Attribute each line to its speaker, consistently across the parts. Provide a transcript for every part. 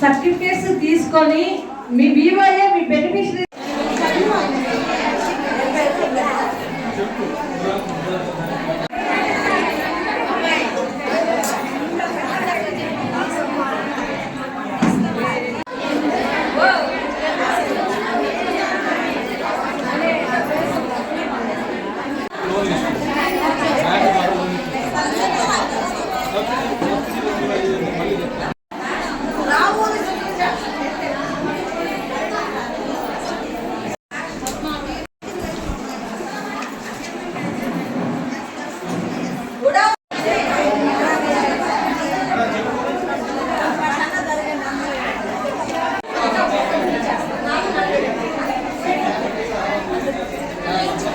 Speaker 1: Certificates తీసుకొని మీ BYA me beneficiary
Speaker 2: Thank you.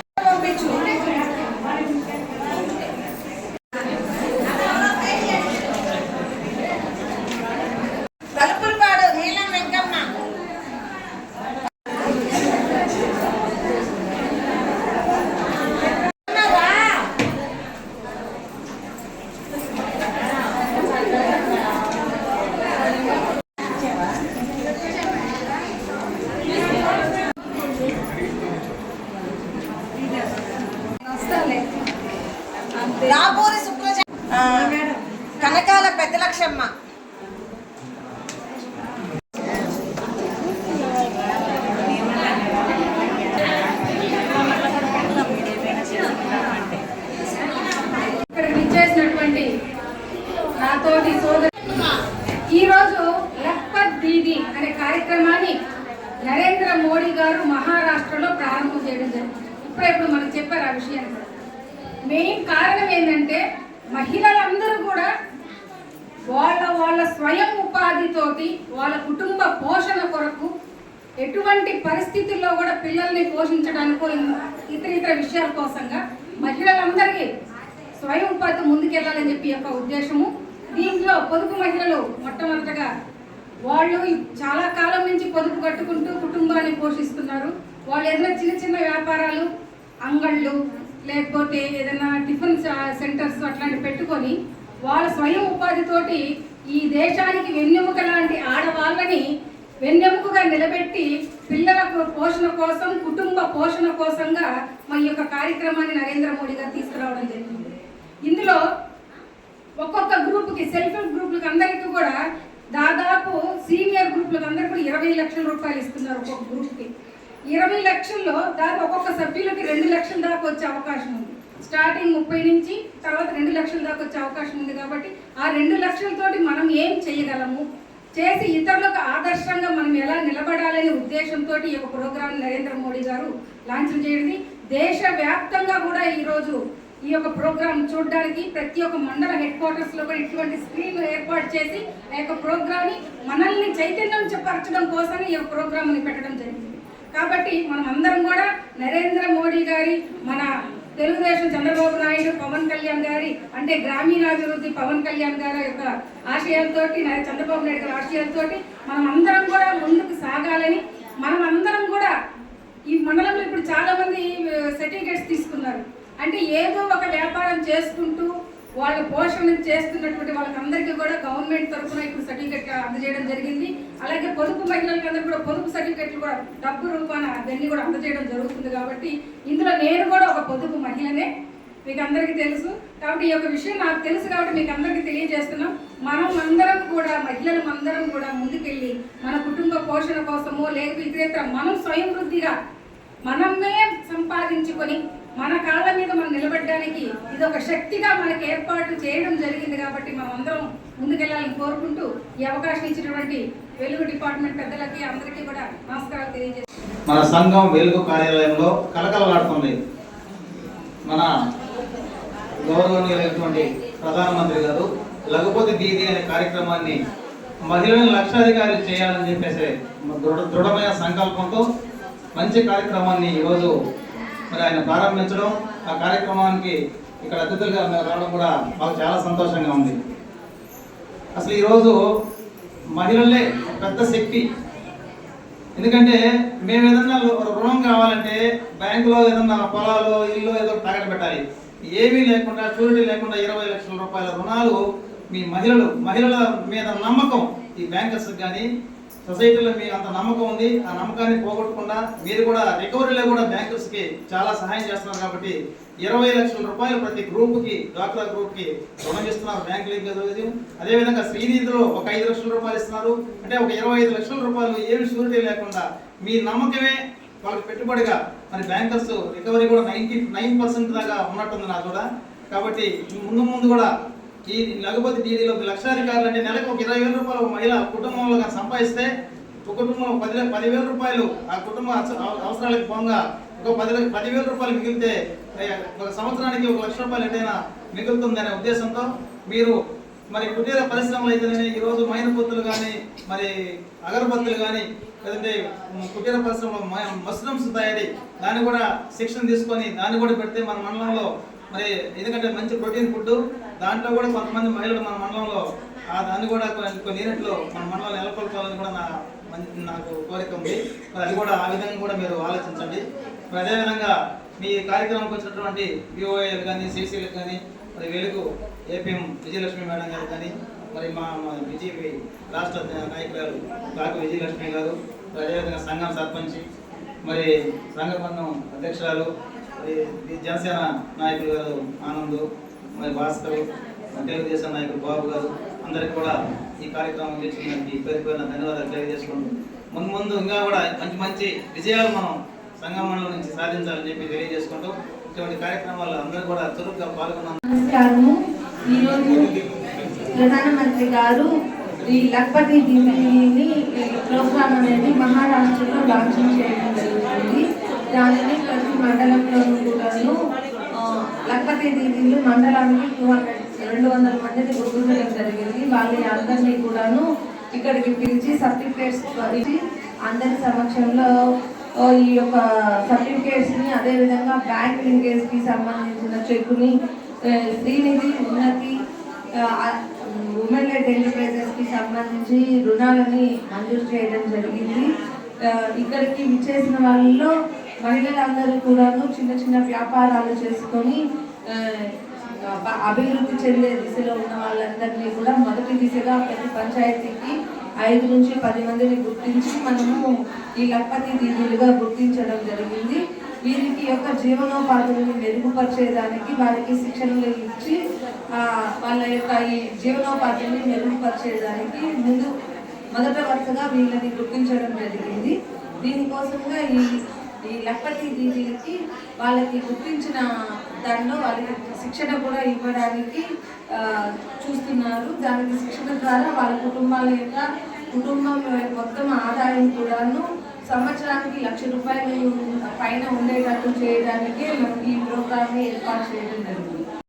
Speaker 2: Rapuri Shukraja Kanakala Peddalakshmamma Lakshmamma
Speaker 1: ఇక్కడ విచ్చేసినటువంటి నాతోటి సోదరు ఈరోజు లఖ్పత్ దీది అనే కార్యక్రమాన్ని నరేంద్ర మోడీ గారు మహారాష్ట్రలో ప్రారంభం చేయడం జరిగింది ఇప్పుడే ఇప్పుడు మనకు చెప్పారు ఆ విషయాన్ని కూడా మెయిన్ కారణం ఏంటంటే మహిళలందరూ కూడా వాళ్ళ వాళ్ళ స్వయం ఉపాధితోటి వాళ్ళ కుటుంబ పోషణ కొరకు ఎటువంటి పరిస్థితుల్లో కూడా పిల్లల్ని పోషించడానికో ఇతర ఇతర విషయాల కోసంగా మహిళలందరికీ స్వయం ఉపాధి ముందుకెళ్ళాలని చెప్పి యొక్క ఉద్దేశము. దీంట్లో పొదుపు మహిళలు మొట్టమొదటగా వాళ్ళు చాలా కాలం నుంచి పొదుపు కట్టుకుంటూ కుటుంబాన్ని పోషిస్తున్నారు. వాళ్ళు ఏదైనా చిన్న చిన్న వ్యాపారాలు అంగళ్ళు లేకపోతే ఏదైనా టిఫిన్ సెంటర్స్ అట్లాంటి పెట్టుకొని వాళ్ళ స్వయం ఉపాధితోటి ఈ దేశానికి వెన్నెముక లాంటి ఆడవాళ్ళని వెన్నెముకగా నిలబెట్టి పిల్లలకు పోషణ కోసం కుటుంబ పోషణ కోసంగా మా యొక్క కార్యక్రమాన్ని నరేంద్ర మోడీ గారు తీసుకురావడం జరిగింది. ఇందులో ఒక్కొక్క గ్రూప్కి సెల్ఫ్ హెల్ప్ గ్రూప్లకు అందరికీ కూడా దాదాపు సీనియర్ గ్రూప్లకు అందరికీ కూడా ఇరవై లక్షల రూపాయలు ఇస్తున్నారు ఒక్కొక్క గ్రూప్కి. ఇరవై లక్షల్లో దాదాపు ఒక్కొక్క సభ్యులకి రెండు లక్షల దాకా వచ్చే అవకాశం ఉంది. స్టార్టింగ్ ముప్పై నుంచి తర్వాత రెండు లక్షల దాకా వచ్చే అవకాశం ఉంది కాబట్టి ఆ రెండు లక్షలతోటి మనం ఏం చేయగలము? చేసి ఇతరులకు ఆదర్శంగా మనం ఎలా నిలబడాలనే ఉద్దేశంతో ఈ యొక్క ప్రోగ్రాం నరేంద్ర మోడీ గారు లాంచ్ చేయడం దేశవ్యాప్తంగా కూడా ఈరోజు ఈ యొక్క ప్రోగ్రామ్ చూడడానికి ప్రతి ఒక్క మండల హెడ్ క్వార్టర్స్లో కూడా ఇటువంటి స్క్రీన్ ఏర్పాటు చేసి ఆ యొక్క ప్రోగ్రామ్ని మనల్ని చైతన్యం పరచడం కోసం ఈ యొక్క ప్రోగ్రామ్ని పెట్టడం జరిగింది. కాబట్టి మనం అందరం కూడా నరేంద్ర మోడీ గారి మన తెలుగుదేశం చంద్రబాబు నాయుడు పవన్ కళ్యాణ్ గారి అంటే గ్రామీణాభివృద్ధి పవన్ కళ్యాణ్ గారి యొక్క ఆశయాలతోటి చంద్రబాబు నాయుడు గారి ఆశయాలతోటి మనం అందరం కూడా ముందుకు సాగాలని మనం అందరం కూడా ఈ మండలంలో ఇప్పుడు చాలా మంది సర్టిఫికేట్స్ తీసుకున్నారు. అంటే ఏదో ఒక వ్యాపారం చేసుకుంటూ వాళ్ళ పోషణ చేస్తున్నటువంటి వాళ్ళకందరికీ కూడా గవర్నమెంట్ తరఫున ఇప్పుడు సర్టిఫికెట్ అందజేయడం జరిగింది. అలాగే పొదుపు మహిళలకు అందరూ కూడా పొదుపు సర్టిఫికెట్లు కూడా డబ్బు రూపాన అవన్నీ కూడా అందజేయడం జరుగుతుంది కాబట్టి ఇందులో నేను కూడా ఒక పొదుపు మహిళనే మీకు అందరికీ తెలుసు. కాబట్టి ఈ యొక్క విషయం నాకు తెలుసు కాబట్టి మీకు అందరికీ తెలియజేస్తున్నాం. మనం అందరం కూడా మహిళలు అందరం కూడా ముందుకెళ్ళి మన కుటుంబ పోషణ కోసమో లేకపోతే ఇతరేతర మనం స్వయం వృద్ధిగా మనమే సంపాదించుకొని మన కాళ్ళ మీద మనం నిలబడడానికి ఇది ఒక శక్తిగా మనకి ఏర్పాటు చేయడం జరిగింది కాబట్టి మనం అందరం ముందుకెళ్ళాలని కోరుకుంటూ ఈ అవకాశం ఇచ్చినటువంటి వెలుగు డిపార్ట్మెంట్ పెద్దలకి అందరికీ కూడా నమస్కారాలు తెలియజేస్తాం
Speaker 3: మన సంఘం వెలుగు కార్యాలయంలో కలకలలాడుతుంది. మన గౌరవనీయులైనటువంటి ప్రధానమంత్రి గారు లఘుపతి దీది అనే కార్యక్రమాన్ని మహిళలను లక్షాధికారి చేయాలని చెప్పేసి దృఢ దృఢమైన సంకల్పంతో మంచి కార్యక్రమాన్ని ఈరోజు మరి ఆయన ప్రారంభించడం ఆ కార్యక్రమానికి ఇక్కడ అతిథులుగా మేము రావడం కూడా మాకు చాలా సంతోషంగా ఉంది. అసలు ఈరోజు మహిళలే ఒక పెద్ద శక్తి. ఎందుకంటే మేము ఏదన్నా రుణం కావాలంటే బ్యాంకులో ఏదన్నా పొలాలు ఇల్లు ఏదో తాకట్టు పెట్టాలి. ఏమీ లేకుండా షూరిటీ లేకుండా ఇరవై లక్షల రూపాయల రుణాలు మీ మహిళలు మహిళల మీద నమ్మకం ఈ బ్యాంకర్స్కి కానీ సొసైటీలో మీ అంత నమ్మకం ఉంది. ఆ నమ్మకాన్ని పోగొట్టకుండా మీరు కూడా రికవరీలో కూడా బ్యాంకర్స్కి చాలా సహాయం చేస్తున్నారు కాబట్టి ఇరవై లక్షల రూపాయలు ప్రతి గ్రూప్కి డ్వాక్రా గ్రూప్కి రుణం ఇస్తున్నారు బ్యాంక్ లేదు అదే విధంగా శ్రీనిధిలో ఒక ఐదు లక్షల రూపాయలు ఇస్తున్నారు. అంటే ఒక ఇరవై ఐదు లక్షల రూపాయలు ఏమి షూరిటీ లేకుండా మీ నమ్మకమే వాళ్ళకి పెట్టుబడిగా మరి బ్యాంకర్స్ రికవరీ కూడా నైన్టీ నైన్ పర్సెంట్ దాకా ఉన్నట్టుంది నాకు కూడా కాబట్టి ముందు ముందు కూడా ఈ లఘుపతి డీడీలో లక్షాధికారులు అంటే నెలకు ఒక ఇరవై వేల రూపాయలు మహిళ కుటుంబంలో సంపాదిస్తే ఒక కుటుంబం పది పదివేల రూపాయలు ఆ కుటుంబ అవసరాలకు పోగా ఒక పది పదివేల రూపాయలు మిగిలితే ఒక సంవత్సరానికి ఒక లక్ష రూపాయలు ఎటైనా మిగులుతుందనే ఉద్దేశంతో మీరు మరి కుటీర పరిశ్రమలు అయితేనే ఈరోజు మైనపొత్తులు కానీ మరి అగరబత్తులు కానీ లేదంటే కుటీర పరిశ్రమలో మష్రూమ్స్ తయారీ దాన్ని కూడా శిక్షణ తీసుకొని దాన్ని కూడా పెడితే మన మండలంలో మరి ఎందుకంటే మంచి ప్రోటీన్ ఫుడ్ దాంట్లో కూడా కొంతమంది మహిళలు మన మండలంలో ఆ దాన్ని కూడా కొన్ని- యూనిట్లు మన మండలం నెలకొల్పాలని కూడా నా మంచి నాకు కోరిక ఉంది. మరి అది కూడా ఆ విధంగా కూడా మీరు ఆలోచించండి. మరి అదేవిధంగా మీ కార్యక్రమంకి వచ్చినటువంటి విఓఏలు కానీ సిసిలు కానీ మరి వెలుగు ఏపీఎం విజయలక్ష్మి మేడం గారు కానీ మరి మా బీజేపీ రాష్ట్ర నాయకురాలు కాకు విజయలక్ష్మి గారు మరి అదేవిధంగా సంఘం సర్పంచి మరి రంగబంధం అధ్యక్షురాలు జనసేన నాయకులు గారు ఆనంద్ మరి భాస్కర్ మరి తెలుగుదేశం నాయకులు బాబు గారు అందరికి కూడా ఈ కార్యక్రమం చేసినందుకు పేరు పేరున ధన్యవాదాలు తెలియజేసుకుంటూ ముందు ముందు ఇంకా కూడా మంచి మంచి విజయాలు మనం సంఘం మండలం నుంచి సాధించాలని చెప్పి తెలియజేసుకుంటూ ఇటువంటి కార్యక్రమాలు అందరూ కూడా చురుగ్గా పాల్గొన్నాం
Speaker 4: నమస్కారము. ఈరోజు ప్రధానమంత్రి గారు ఈ లక్పతి దీవిని ప్రోగ్రామ్ అనేది మహారాష్ట్రలో లాంచింగ్ చేయడం జరుగుతుంది. దానిని మండలంలోనూ కూడాను ఆ, లక్పతి దీదీలు మండలానికి టూ హండ్రెడ్ రెండు వందల మందిని గుర్తించడం జరిగింది. వాళ్ళని అందరినీ కూడాను ఇక్కడికి పిలిచి సర్టిఫికేట్స్ ఇచ్చి అందరి సమక్షంలో ఈ యొక్క సర్టిఫికేట్స్ని అదేవిధంగా బ్యాంక్ లింకేజ్కి సంబంధించిన చెక్కుని శ్రీనిధి ఉన్నతి ఉమెన్ లెడ్ ఎంటర్ప్రైజెస్కి సంబంధించి రుణాలని మంజూరు చేయడం జరిగింది. ఇక్కడికి విచ్చేసిన వాళ్ళలో మహిళలందరూ కూడాను చిన్న చిన్న వ్యాపారాలు చేసుకొని అభివృద్ధి చెందే దిశలో ఉన్న వాళ్ళందరినీ కూడా మొదటి దిశగా ప్రతి పంచాయతీకి ఐదు నుంచి పది మందిని గుర్తించి మనము ఈ లక్పతి దీదులుగా గుర్తించడం జరిగింది. వీరికి యొక్క జీవనోపాధులను మెరుగుపరిచేదానికి వారికి శిక్షణలు ఇచ్చి వాళ్ళ యొక్క ఈ జీవనోపాధిని మెరుగుపరిచేదానికి ముందు మొదట వరుసగా వీళ్ళని గుర్తించడం జరిగింది. దీనికోసంగా ఈ ఈ లక్పతి దీదీలకి వాళ్ళకి గుర్తించిన దానిలో వాళ్ళకి శిక్షణ కూడా ఇవ్వడానికి చూస్తున్నారు. దానికి శిక్షణ ద్వారా వాళ్ళ కుటుంబాల యొక్క కుటుంబం మొత్తం ఆదాయం కూడాను సంవత్సరానికి లక్ష రూపాయలు పైన ఉండేటట్టు చేయడానికే మనకి ఈ ప్రోగ్రామ్ని ఏర్పాటు చేయడం జరిగింది.